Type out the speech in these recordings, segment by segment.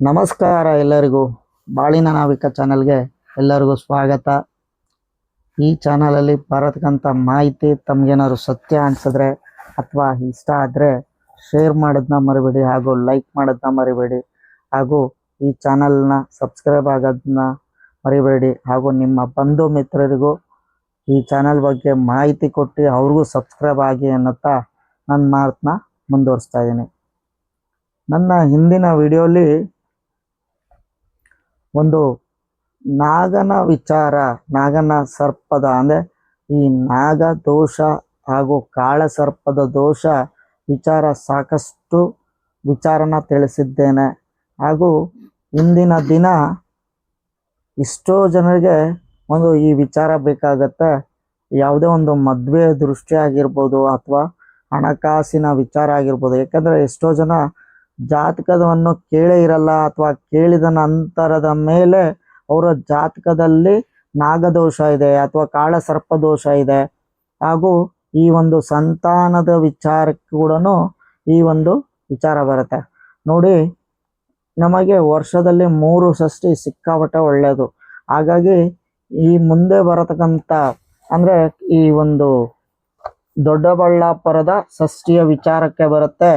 ನಮಸ್ಕಾರ ಎಲ್ಲರಿಗೂ. ಬಾಳಿನ ನಾವಿಕ ಚಾನಲ್ಗೆ ಎಲ್ಲರಿಗೂ ಸ್ವಾಗತ. ಈ ಚಾನಲಲ್ಲಿ ಬರತಕ್ಕಂಥ ಮಾಹಿತಿ ತಮಗೇನಾದ್ರು ಸತ್ಯ ಅನಿಸಿದ್ರೆ ಅಥವಾ ಇಷ್ಟ ಆದರೆ ಶೇರ್ ಮಾಡೋದನ್ನ ಮರಿಬೇಡಿ ಹಾಗೂ ಲೈಕ್ ಮಾಡೋದನ್ನ ಮರಿಬೇಡಿ ಹಾಗೂ ಈ ಚಾನಲ್ನ ಸಬ್ಸ್ಕ್ರೈಬ್ ಆಗೋದನ್ನ ಮರಿಬೇಡಿ ಹಾಗೂ ನಿಮ್ಮ ಬಂಧು ಮಿತ್ರರಿಗೂ ಈ ಚಾನಲ್ ಬಗ್ಗೆ ಮಾಹಿತಿ ಕೊಟ್ಟು ಅವ್ರಿಗೂ ಸಬ್ಸ್ಕ್ರೈಬ್ ಆಗಿ ಅನ್ನುತ್ತಾ ನನ್ನ ಮಾತನ್ನ ಮುಂದುವರಿಸ್ತಾ ಇದ್ದೀನಿ. ನನ್ನ ಹಿಂದಿನ ವಿಡಿಯೋಲಿ ಒಂದು ನಾಗನ ವಿಚಾರ, ನಾಗನ ಸರ್ಪದ ಅಂದರೆ ಈ ನಾಗ ದೋಷ ಹಾಗೂ ಕಾಳ ಸರ್ಪದ ದೋಷ ವಿಚಾರ ಸಾಕಷ್ಟು ವಿಚಾರನ ತಿಳಿಸಿದ್ದೇನೆ. ಹಾಗೂ ಇಂದಿನ ದಿನ ಎಷ್ಟೋ ಜನರಿಗೆ ಒಂದು ಈ ವಿಚಾರ ಬೇಕಾಗತ್ತೆ. ಯಾವುದೇ ಒಂದು ಮದುವೆ ದೃಷ್ಟಿ ಆಗಿರ್ಬೋದು ಅಥವಾ ಹಣಕಾಸಿನ ವಿಚಾರ ಆಗಿರ್ಬೋದು. ಯಾಕಂದ್ರೆ ಎಷ್ಟೋ ಜನ ಜಾತಕವನ್ನು ಕೇಳೇ ಇರಲ್ಲ ಅಥವಾ ಕೇಳಿದ ನಂತರದ ಮೇಲೆ ಅವರ ಜಾತಕದಲ್ಲಿ ನಾಗದೋಷ ಇದೆ ಅಥವಾ ಕಾಳ ಸರ್ಪ ದೋಷ ಇದೆ. ಹಾಗೂ ಈ ಒಂದು ಸಂತಾನದ ವಿಚಾರಕ್ಕೆ ಕೂಡ ಈ ಒಂದು ವಿಚಾರ ಬರುತ್ತೆ. ನೋಡಿ, ನಮಗೆ ವರ್ಷದಲ್ಲಿ ಮೂರು ಷಷ್ಠಿ ಸಿಕ್ಕಾಪಟ್ಟೆ ಒಳ್ಳೆಯದು. ಹಾಗಾಗಿ ಈ ಮುಂದೆ ಬರತಕ್ಕಂಥ, ಅಂದರೆ ಈ ಒಂದು ದೊಡ್ಡಬಳ್ಳಾಪುರದ ಷಷ್ಠಿಯ ವಿಚಾರಕ್ಕೆ ಬರುತ್ತೆ.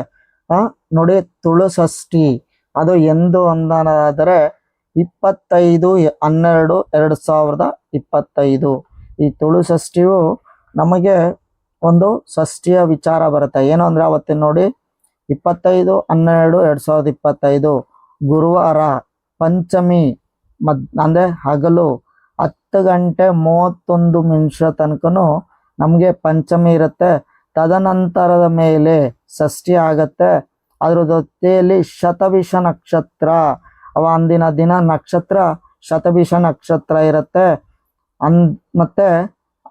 ನೋಡಿ ತುಳು ಷಷ್ಠಿ ಅದು ಎಂದು ಅಂದಾದರೆ ಇಪ್ಪತ್ತೈದು, ಹನ್ನೆರಡು, ಎರಡು ಸಾವಿರದ ಇಪ್ಪತ್ತೈದು. ಈ ತುಳು ಷಷ್ಠಿಯು ನಮಗೆ ಒಂದು ಷಷ್ಠಿಯ ವಿಚಾರ ಬರುತ್ತೆ. ಏನು ಅಂದ್ರೆ ಅವತ್ತಿನ ನೋಡಿ, ಇಪ್ಪತ್ತೈದು, ಹನ್ನೆರಡು, ಎರಡು ಸಾವಿರದ ಇಪ್ಪತ್ತೈದು. ಗುರುವಾರ ಪಂಚಮಿ ಮದ್, ಅಂದರೆ ಹಗಲು ಹತ್ತು ಗಂಟೆ ಮೂವತ್ತೊಂದು ನಿಮಿಷ ತನಕನು ನಮಗೆ ಪಂಚಮಿ ಇರುತ್ತೆ. ತದನಂತರದ ಮೇಲೆ ಷಷ್ಠಿ ಆಗತ್ತೆ. ಅದ್ರ ಜೊತೆಯಲ್ಲಿ ಶತಭಿಷ ನಕ್ಷತ್ರ. ಅವ ಅಂದಿನ ದಿನ ನಕ್ಷತ್ರ ಶತಭಿಷ ನಕ್ಷತ್ರ ಇರುತ್ತೆ. ಅನ್, ಮತ್ತೆ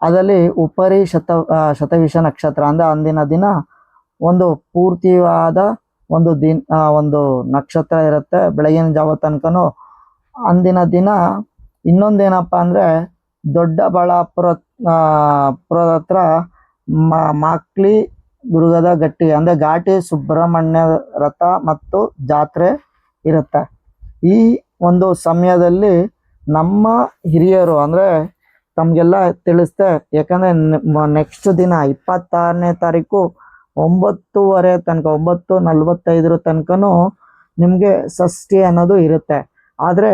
ಅದರಲ್ಲಿ ಉಪರಿ ಶತ ಶತವಿಷ ನಕ್ಷತ್ರ ಅಂದ್ರೆ ಅಂದಿನ ದಿನ ಒಂದು ಪೂರ್ತಿಯಾದ ಒಂದು ದಿನ ಒಂದು ನಕ್ಷತ್ರ ಇರುತ್ತೆ ಬೆಳಗಿನ ಜಾವ ತನಕನೂ. ಅಂದಿನ ದಿನ ಇನ್ನೊಂದೇನಪ್ಪ ಅಂದ್ರೆ ದೊಡ್ಡಬಳ್ಳಾಪುರ ಬಳಾಪುರ ಪುರದ ಹತ್ರ ಮಾಕ್ಲಿ ದುರ್ಗದ ಗಟ್ಟಿ, ಅಂದ್ರೆ ಘಾಟಿ, ಸುಬ್ರಹ್ಮಣ್ಯ ರಥ ಮತ್ತು ಜಾತ್ರೆ ಇರುತ್ತೆ. ಈ ಒಂದು ಸಮಯದಲ್ಲಿ ನಮ್ಮ ಹಿರಿಯರು, ಅಂದ್ರೆ ತಮಗೆಲ್ಲ ತಿಳಿಸ್ತೆ ಯಾಕಂದ್ರೆ ನೆಕ್ಸ್ಟ್ ದಿನ ಇಪ್ಪತ್ತಾರನೇ ತಾರೀಕು ಒಂಬತ್ತುವರೆ ತನಕ, ಒಂಬತ್ತು ನಲ್ವತ್ತೈದರ ತನಕನು ನಿಮಗೆ ಷಷ್ಠಿ ಅನ್ನೋದು ಇರುತ್ತೆ. ಆದರೆ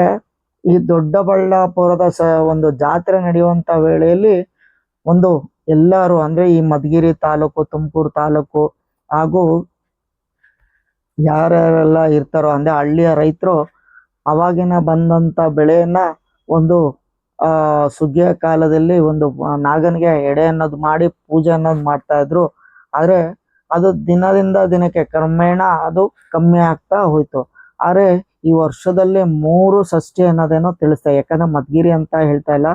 ಈ ದೊಡ್ಡಬಳ್ಳಾಪುರದ ಒಂದು ಜಾತ್ರೆ ನಡೆಯುವಂಥ ವೇಳೆಯಲ್ಲಿ ಒಂದು ಎಲ್ಲರೂ ಅಂದ್ರೆ ಈ ಮಧುಗಿರಿ ತಾಲೂಕು, ತುಮಕೂರು ತಾಲೂಕು ಹಾಗೂ ಯಾರ್ಯಾರೆಲ್ಲ ಇರ್ತಾರೋ ಅಂದ್ರೆ ಹಳ್ಳಿಯ ರೈತರು ಅವಾಗಿನ ಬಂದಂತ ಬೆಳೆಯನ್ನ ಒಂದು, ಆ, ಸುಗ್ಗಿಯ ಕಾಲದಲ್ಲಿ ಒಂದು ನಾಗನಿಗೆ ಎಡೆ ಅನ್ನೋದು ಮಾಡಿ ಪೂಜೆ ಅನ್ನೋದು ಮಾಡ್ತಾ ಇದ್ರು. ಆದ್ರೆ ಅದು ದಿನದಿಂದ ದಿನಕ್ಕೆ ಕ್ರಮೇಣ ಅದು ಕಮ್ಮಿ ಆಗ್ತಾ ಹೋಯ್ತು. ಆದ್ರೆ ಈ ವರ್ಷದಲ್ಲಿ ಮೂರು ಷಷ್ಠಿ ಅನ್ನೋದೇನೋ ತಿಳಿಸ್ತಾ, ಯಾಕಂದ್ರೆ ಮದ್ಗಿರಿ ಅಂತ ಹೇಳ್ತಾ ಇಲ್ಲ.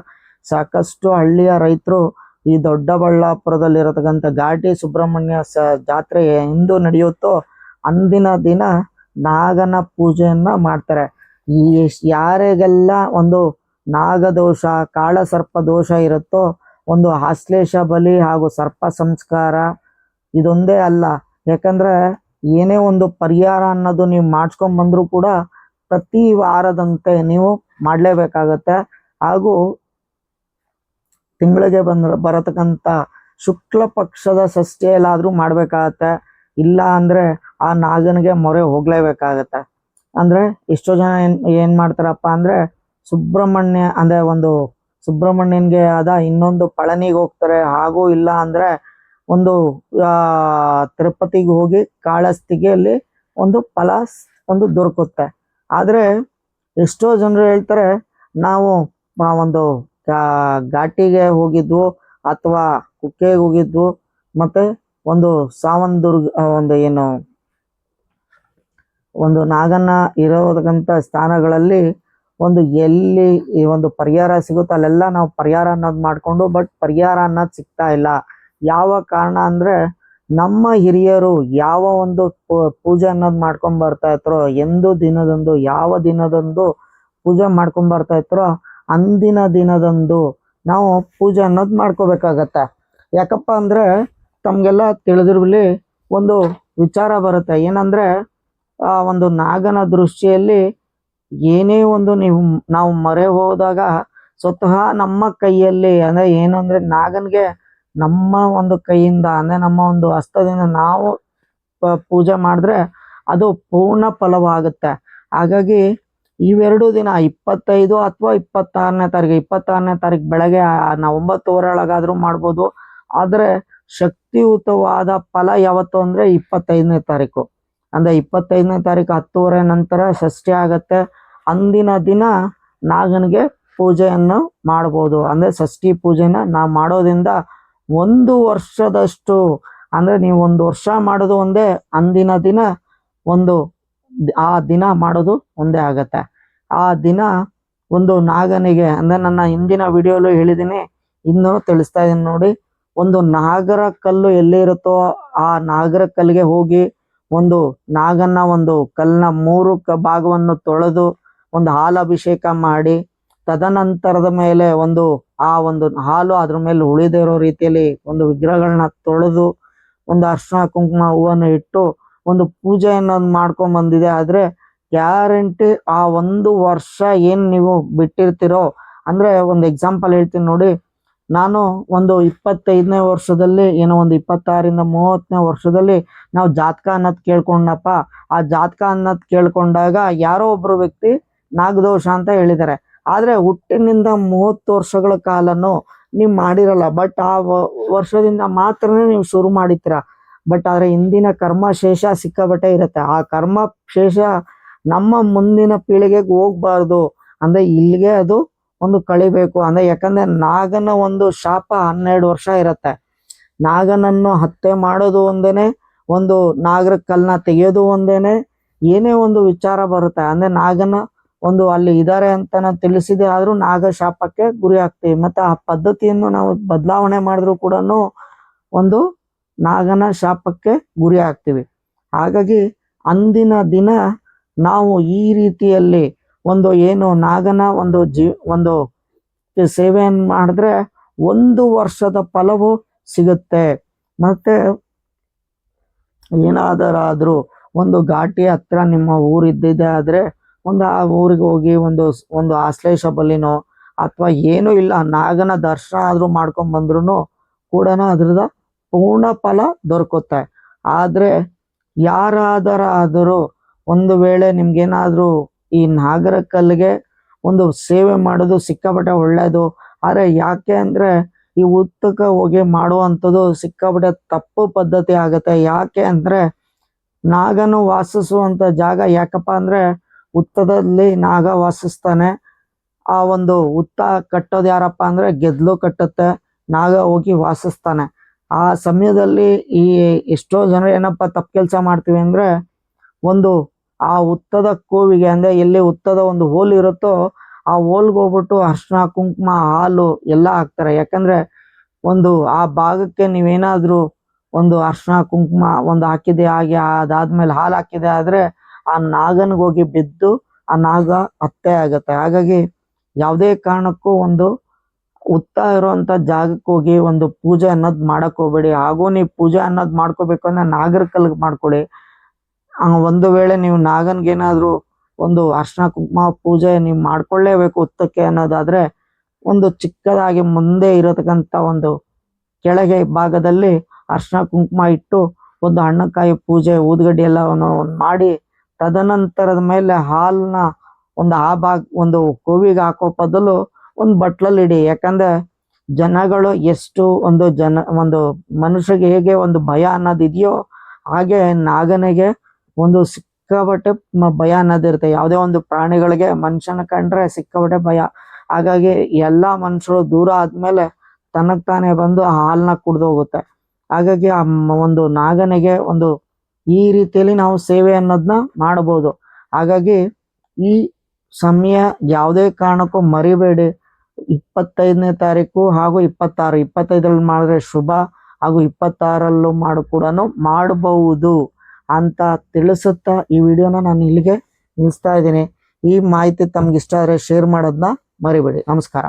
ಸಾಕಷ್ಟು ಹಳ್ಳಿಯ ರೈತರು ಈ ದೊಡ್ಡಬಳ್ಳಾಪುರದಲ್ಲಿರತಕ್ಕಂಥ ಘಾಟಿ ಸುಬ್ರಹ್ಮಣ್ಯ ಸ ಜಾತ್ರೆ ಎಂದು ನಡೆಯುತ್ತೋ ಅಂದಿನ ದಿನ ನಾಗನ ಪೂಜೆಯನ್ನ ಮಾಡ್ತಾರೆ. ಈ ಯಾರಿಗೆಲ್ಲ ಒಂದು ನಾಗದೋಷ ಕಾಳ ಸರ್ಪ ದೋಷ ಇರುತ್ತೋ, ಒಂದು ಆಶ್ಲೇಷ ಬಲಿ ಹಾಗೂ ಸರ್ಪ ಸಂಸ್ಕಾರ ಇದೊಂದೇ ಅಲ್ಲ. ಯಾಕಂದ್ರೆ ಏನೇ ಒಂದು ಪರಿಹಾರ ಅನ್ನೋದು ನೀವು ಮಾಡ್ಸ್ಕೊಂಡ್ ಬಂದ್ರು ಕೂಡ ಪ್ರತಿ ವಾರದಂತೆ ನೀವು ಮಾಡಲೇಬೇಕಾಗತ್ತೆ. ಹಾಗೂ ತಿಂಗಳಿಗೆ ಬಂದ ಬರತಕ್ಕಂತ ಶುಕ್ಲ ಪಕ್ಷದ ಷಷ್ಠಿಯಲ್ಲಾದ್ರೂ ಮಾಡ್ಬೇಕಾಗತ್ತೆ. ಇಲ್ಲ ಅಂದ್ರೆ ಆ ನಾಗನಿಗೆ ಮೊರೆ ಹೋಗ್ಲೇಬೇಕಾಗತ್ತೆ. ಅಂದ್ರೆ ಎಷ್ಟೋ ಜನ ಏನ್ ಏನ್ ಮಾಡ್ತಾರಪ್ಪ ಅಂದ್ರೆ ಸುಬ್ರಹ್ಮಣ್ಯ, ಅಂದ್ರೆ ಒಂದು ಸುಬ್ರಹ್ಮಣ್ಯನ್ಗೆ ಆದ ಇನ್ನೊಂದು ಪಳನಿಗೆ ಹೋಗ್ತಾರೆ. ಹಾಗೂ ಇಲ್ಲ ಅಂದ್ರೆ ಒಂದು, ಆ, ತಿರುಪತಿಗೆ ಹೋಗಿ ಕಾಳಸ್ತಿಗೆಯಲ್ಲಿ ಒಂದು ಫಲ ಒಂದು ದೊರಕುತ್ತೆ. ಆದ್ರೆ ಎಷ್ಟೋ ಜನರು ಹೇಳ್ತಾರೆ, ನಾವು ಒಂದು ಘಾಟಿಗೆ ಹೋಗಿದ್ವು ಅಥವಾ ಕುಕ್ಕೆಗೆ ಹೋಗಿದ್ವು. ಮತ್ತೆ ಒಂದು ಸಾವಂದುರ್ಗ ಆ, ಒಂದು ಏನು ಒಂದು ನಾಗನ್ನ ಇರೋದಕ್ಕಂತ ಸ್ಥಾನಗಳಲ್ಲಿ ಒಂದು ಎಲ್ಲಿ ಈ ಒಂದು ಪರಿಹಾರ ಸಿಗುತ್ತೋ ಅಲ್ಲೆಲ್ಲ ನಾವು ಪರಿಹಾರ ಅನ್ನೋದು ಮಾಡ್ಕೊಂಡು ಬಟ್ ಪರಿಹಾರ ಅನ್ನೋದು ಸಿಗ್ತಾ ಇಲ್ಲ. ಯಾವ ಕಾರಣ ಅಂದ್ರೆ ನಮ್ಮ ಹಿರಿಯರು ಯಾವ ಒಂದು ಪೂಜೆ ಅನ್ನೋದು ಮಾಡ್ಕೊಂಡ್ ಬರ್ತಾ ಇದ್ರು ಎಂದು ದಿನದಂದು ಯಾವ ದಿನದಂದು ಪೂಜೆ ಮಾಡ್ಕೊಂಡ್ ಬರ್ತಾ ಇದ್ರು ಅಂದಿನ ದಿನದಂದು ನಾವು ಪೂಜೆ ಅನ್ನೋದು ಮಾಡ್ಕೋಬೇಕಾಗತ್ತೆ. ಯಾಕಪ್ಪ ಅಂದ್ರೆ ತಮಗೆಲ್ಲ ತಿಳಿದಿರ್ಲಿ ಒಂದು ವಿಚಾರ ಬರುತ್ತೆ. ಏನಂದ್ರೆ, ಆ ಒಂದು ನಾಗನ ದೃಷ್ಟಿಯಲ್ಲಿ ಏನೇ ಒಂದು ನೀವು, ನಾವು ಮರೆ ಹೋದಾಗ ಸ್ವತಃ ನಮ್ಮ ಕೈಯಲ್ಲಿ, ಅಂದ್ರೆ ಏನಂದ್ರೆ ನಾಗನಿಗೆ ನಮ್ಮ ಒಂದು ಕೈಯಿಂದ, ಅಂದ್ರೆ ನಮ್ಮ ಒಂದು ಹಸ್ತದಿಂದ ನಾವು ಪೂಜೆ ಮಾಡಿದ್ರೆ ಅದು ಪೂರ್ಣ ಫಲವಾಗುತ್ತೆ. ಹಾಗಾಗಿ ಇವೆರಡು ದಿನ, ಇಪ್ಪತ್ತೈದು ಅಥವಾ ಇಪ್ಪತ್ತಾರನೇ ತಾರೀಕು ಇಪ್ಪತ್ತಾರನೇ ತಾರೀಕು ಬೆಳಗ್ಗೆ ನಾವು ಒಂಬತ್ತುವರೆ ಒಳಗಾದ್ರೂ ಮಾಡ್ಬೋದು. ಆದರೆ ಶಕ್ತಿಯುತವಾದ ಫಲ ಯಾವತ್ತು ಅಂದ್ರೆ ಇಪ್ಪತ್ತೈದನೇ ತಾರೀಕು. ಅಂದ್ರೆ ಇಪ್ಪತ್ತೈದನೇ ತಾರೀಕು ಹತ್ತುವರೆ ನಂತರ ಷಷ್ಠಿ ಆಗತ್ತೆ. ಅಂದಿನ ದಿನ ನಾಗನಿಗೆ ಪೂಜೆಯನ್ನು ಮಾಡ್ಬೋದು. ಅಂದ್ರೆ ಷಷ್ಠಿ ಪೂಜೆನ ನಾವು ಮಾಡೋದ್ರಿಂದ ಒಂದು ವರ್ಷದಷ್ಟು, ಅಂದ್ರೆ ನೀವು ಒಂದು ವರ್ಷ ಮಾಡೋದು ಒಂದೇ, ಅಂದಿನ ದಿನ ಒಂದು ಆ ದಿನ ಮಾಡೋದು ಒಂದೇ ಆಗತ್ತೆ. ಆ ದಿನ ಒಂದು ನಾಗನಿಗೆ, ಅಂದ್ರೆ ನನ್ನ ಹಿಂದಿನ ವಿಡಿಯೋಲು ಹೇಳಿದ್ದೀನಿ ಇನ್ನೂ ತಿಳಿಸ್ತಾ ಇದೀನಿ ನೋಡಿ, ಒಂದು ನಾಗರ ಕಲ್ಲು ಎಲ್ಲಿ ಇರುತ್ತೋ ಆ ನಾಗರ ಕಲ್ಲಿಗೆ ಹೋಗಿ ಒಂದು ನಾಗನ್ನ ಒಂದು ಕಲ್ಲಿನ ಮೂರು ಕ ಭಾಗವನ್ನು ತೊಳೆದು ಒಂದು ಹಾಲು ಅಭಿಷೇಕ ಮಾಡಿ, ತದನಂತರದ ಮೇಲೆ ಒಂದು ಆ ಒಂದು ಹಾಲು ಅದ್ರ ಮೇಲೆ ಉಳಿದಿರೋ ರೀತಿಯಲ್ಲಿ ಒಂದು ವಿಗ್ರಹಗಳನ್ನ ತೊಳೆದು ಒಂದು ಅರ್ಶನ ಕುಂಕುಮ ಹೂವನ್ನು ಇಟ್ಟು ಒಂದು ಪೂಜೆ ಪೂಜೆಯನ್ನು ಮಾಡ್ಕೊಂಡ್ ಬಂದಿದೆ. ಆದ್ರೆ ಗ್ಯಾರಂಟಿ ಆ ಒಂದು ವರ್ಷ ಏನ್ ನೀವು ಬಿಟ್ಟಿರ್ತೀರೋ, ಅಂದ್ರೆ ಒಂದು ಎಕ್ಸಾಂಪಲ್ ಹೇಳ್ತೀನಿ ನೋಡಿ. ನಾನು ಒಂದು ಇಪ್ಪತ್ತೈದನೇ ವರ್ಷದಲ್ಲಿ, ಏನೋ ಒಂದು ಇಪ್ಪತ್ತಾರಿಂದ ಮೂವತ್ತನೇ ವರ್ಷದಲ್ಲಿ ನಾವು ಜಾತಕ ಅನ್ನೋದು ಕೇಳ್ಕೊಂಡಪ್ಪ ಆ ಜಾತಕ ಅನ್ನೋದು ಕೇಳ್ಕೊಂಡಾಗ ಯಾರೋ ಒಬ್ಬರು ವ್ಯಕ್ತಿ ನಾಗದೋಷ ಅಂತ ಹೇಳಿದ್ದಾರೆ. ಆದ್ರೆ ಹುಟ್ಟಿನಿಂದ ಮೂವತ್ತು ವರ್ಷಗಳ ಕಾಲನು ನೀವು ಮಾಡಿರಲ್ಲ. ಬಟ್ ಆ ವರ್ಷದಿಂದ ಮಾತ್ರನೇ ನೀವು ಶುರು ಮಾಡಿರ್ತೀರ. ಬಟ್ ಆದರೆ ಹಿಂದಿನ ಕರ್ಮ ಶೇಷ ಸಿಕ್ಕಾಬಟ್ಟೆ ಇರುತ್ತೆ. ಆ ಕರ್ಮ ಶೇಷ ನಮ್ಮ ಮುಂದಿನ ಪೀಳಿಗೆಗೆ ಹೋಗ್ಬಾರ್ದು. ಅಂದರೆ ಇಲ್ಲಿಗೆ ಅದು ಒಂದು ಕಳಿಬೇಕು. ಅಂದರೆ ಯಾಕಂದ್ರೆ ನಾಗನ ಒಂದು ಶಾಪ ಹನ್ನೆರಡು ವರ್ಷ ಇರುತ್ತೆ. ನಾಗನನ್ನು ಹತ್ಯೆ ಮಾಡೋದು ಒಂದೇನೆ, ಒಂದು ನಾಗರ ಕಲ್ಲನ್ನ ತೆಗೆಯೋದು ಒಂದೇನೆ, ಏನೇ ಒಂದು ವಿಚಾರ ಬರುತ್ತೆ. ಅಂದರೆ ನಾಗನ ಒಂದು ಅಲ್ಲಿ ಇದ್ದಾರೆ ಅಂತ ನಾವು ತಿಳಿಸಿದೆ ಆದರೂ ನಾಗ ಶಾಪಕ್ಕೆ ಗುರಿ ಆಗ್ತೀವಿ. ಮತ್ತೆ ಆ ಪದ್ಧತಿಯನ್ನು ನಾವು ಬದಲಾವಣೆ ಮಾಡಿದ್ರು ಕೂಡ ಒಂದು ನಾಗನ ಶಾಪಕ್ಕೆ ಗುರಿ ಆಗ್ತೀವಿ ಹಾಗಾಗಿ ಅಂದಿನ ದಿನ ನಾವು ಈ ರೀತಿಯಲ್ಲಿ ಒಂದು ಏನು ನಾಗನ ಒಂದು ಜೀ, ಒಂದು ಸೇವೆಯನ್ನು ಮಾಡಿದ್ರೆ ಒಂದು ವರ್ಷದ ಫಲವು ಸಿಗುತ್ತೆ. ಮತ್ತೆ ಏನಾದರಾದರೂ ಒಂದು ಘಾಟಿ ಹತ್ರ ನಿಮ್ಮ ಊರು ಆದರೆ ಒಂದು ಆ ಊರಿಗೆ ಹೋಗಿ ಒಂದು ಒಂದು ಆಶ್ಲೇಷ ಬಲಿನೋ ಅಥವಾ ಏನೂ ಇಲ್ಲ, ನಾಗನ ದರ್ಶನ ಆದ್ರೂ ಮಾಡ್ಕೊಂಡ್ ಬಂದ್ರು ಕೂಡ ಅದ್ರದ ಪೂರ್ಣ ಫಲ ದೊರಕುತ್ತೆ. ಆದ್ರೆ ಯಾರಾದರಾದರೂ ಒಂದು ವೇಳೆ ನಿಮ್ಗೇನಾದ್ರೂ ಈ ನಾಗರ ಕಲ್ಲಿಗೆ ಒಂದು ಸೇವೆ ಮಾಡೋದು ಸಿಕ್ಕಾಪಟ್ಟೆ ಒಳ್ಳೇದು, ಆದ್ರೆ ಯಾಕೆ ಅಂದ್ರೆ ಈ ಉತ್ತಕ ಹೋಗಿ ಮಾಡುವಂಥದ್ದು ಸಿಕ್ಕಾಪಟ್ಟೆ ತಪ್ಪು ಪದ್ಧತಿ ಆಗುತ್ತೆ. ಯಾಕೆ ಅಂದ್ರೆ ನಾಗನು ವಾಸಿಸುವಂತ ಜಾಗ ಯಾಕಪ್ಪ ಅಂದ್ರೆ ಉತ್ತದಲ್ಲಿ ನಾಗ ವಾಸಿಸ್ತಾನೆ. ಆ ಒಂದು ಉತ್ತ ಕಟ್ಟೋದು ಯಾರಪ್ಪ ಅಂದ್ರೆ ಗೆದ್ಲು ಕಟ್ಟುತ್ತೆ. ನಾಗ ಹೋಗಿ ವಾಸಿಸ್ತಾನೆ. ಆ ಸಮಯದಲ್ಲಿ ಈ ಎಷ್ಟೋ ಜನ ಏನಪ್ಪ ತಪ್ಪು ಕೆಲಸ ಮಾಡ್ತೀವಿ ಅಂದ್ರೆ ಒಂದು ಆ ಉತ್ತದ ಕೋವಿಗೆ ಅಂದ್ರೆ ಎಲ್ಲಿ ಉತ್ತದ ಒಂದು ಹೋಲ್ ಇರುತ್ತೋ ಆ ಹೋಲ್ಗೆ ಹೋಗ್ಬಿಟ್ಟು ಅರ್ಶಿನ ಕುಂಕುಮ, ಹಾಲು ಎಲ್ಲ ಹಾಕ್ತಾರೆ. ಯಾಕಂದ್ರೆ ಒಂದು ಆ ಭಾಗಕ್ಕೆ ನೀವೇನಾದ್ರೂ ಒಂದು ಅರ್ಶಿನ ಕುಂಕುಮ ಒಂದು ಹಾಕಿದೆ, ಹಾಗೆ ಅದಾದ್ಮೇಲೆ ಹಾಲು ಹಾಕಿದೆ ಆದ್ರೆ ಆ ನಾಗನಿಗೆ ಹೋಗಿ ಬಿದ್ದು ಆ ನಾಗ ಹತ್ಯೆ ಆಗುತ್ತೆ. ಹಾಗಾಗಿ ಯಾವುದೇ ಕಾರಣಕ್ಕೂ ಒಂದು ಉತ್ತ ಇರುವಂತ ಜಾಗಕ್ಕೆ ಹೋಗಿ ಒಂದು ಪೂಜೆ ಅನ್ನೋದ್ ಮಾಡಕ್ ಹೋಗ್ಬೇಡಿ. ಹಾಗೂ ನೀವು ಪೂಜೆ ಅನ್ನೋದು ಮಾಡ್ಕೋಬೇಕು ಅಂದ್ರೆ ನಾಗರ ಕಲ್ಗೆ ಮಾಡ್ಕೊಳ್ಳಿ ಒಂದು ವೇಳೆ ನೀವು ನಾಗನ್ಗೇನಾದ್ರೂ ಒಂದು ಅರ್ಶನ ಕುಂಕುಮ ಪೂಜೆ ನೀವು ಮಾಡ್ಕೊಳ್ಳೇಬೇಕು ಉತ್ತಕ್ಕೆ ಅನ್ನೋದಾದ್ರೆ, ಒಂದು ಚಿಕ್ಕದಾಗಿ ಮುಂದೆ ಇರತಕ್ಕಂತ ಒಂದು ಕೆಳಗೆ ಭಾಗದಲ್ಲಿ ಅರ್ಶನ ಕುಂಕುಮ ಇಟ್ಟು ಒಂದು ಹಣ್ಣಕಾಯಿ ಪೂಜೆ, ಊದ್ಗಡ್ಡಿ ಎಲ್ಲವನ್ನು ಮಾಡಿ, ತದನಂತರದ ಮೇಲೆ ಹಾಲ್ನ ಒಂದು ಆ ಭಾಗ, ಒಂದು ಕೋವಿಗೆ ಹಾಕೋ ಬದಲು ಒಂದು ಬಟ್ಲಲ್ಲಿ ಇಡಿ. ಯಾಕಂದ್ರೆ ಜನಗಳು ಎಷ್ಟು ಒಂದು ಜನ, ಒಂದು ಮನುಷ್ಯಗೆ ಹೇಗೆ ಒಂದು ಭಯ ಅನ್ನೋದು ಇದೆಯೋ ಹಾಗೆ ನಾಗನಿಗೆ ಒಂದು ಸಿಕ್ಕಾಪಟ್ಟೆ ಭಯ ಅನ್ನೋದಿರುತ್ತೆ ಯಾವುದೇ ಒಂದು ಪ್ರಾಣಿಗಳಿಗೆ ಮನುಷ್ಯನ ಕಂಡ್ರೆ ಸಿಕ್ಕಾಪಟ್ಟೆ ಭಯ. ಹಾಗಾಗಿ ಎಲ್ಲಾ ಮನುಷ್ಯರು ದೂರ ಆದ್ಮೇಲೆ ತನಗ್ ತಾನೇ ಬಂದು ಹಾಲನ್ನ ಹಾಲ್ನ ಕುಡ್ದು ಹೋಗುತ್ತೆ. ಹಾಗಾಗಿ ಆ ಒಂದು ನಾಗನಿಗೆ ಒಂದು ಈ ರೀತಿಯಲ್ಲಿ ನಾವು ಸೇವೆ ಅನ್ನೋದನ್ನ ಮಾಡಬಹುದು ಹಾಗಾಗಿ ಈ ಸಮಯ ಯಾವುದೇ ಕಾರಣಕ್ಕೂ ಮರಿಬೇಡಿ. ಇಪ್ಪತ್ತೈದನೇ ತಾರೀಕು ಹಾಗೂ ಇಪ್ಪತ್ತಾರು. ಇಪ್ಪತ್ತೈದರಲ್ಲಿ ಮಾಡಿದ್ರೆ ಶುಭ ಹಾಗೂ ಇಪ್ಪತ್ತಾರಲ್ಲೂ ಮಾಡು ಕೂಡ ಮಾಡಬಹುದು ಅಂತ ತಿಳಿಸುತ್ತಾ ಈ ವಿಡಿಯೋನ ನಾನು ಇಲ್ಲಿಗೆ ನಿಲ್ಲಿಸ್ತಾ ಇದ್ದೀನಿ. ಈ ಮಾಹಿತಿ ತಮ್ಗೆ ಇಷ್ಟ ಆದರೆ ಶೇರ್ ಮಾಡೋದನ್ನ ಮರಿಬೇಡಿ. ನಮಸ್ಕಾರ.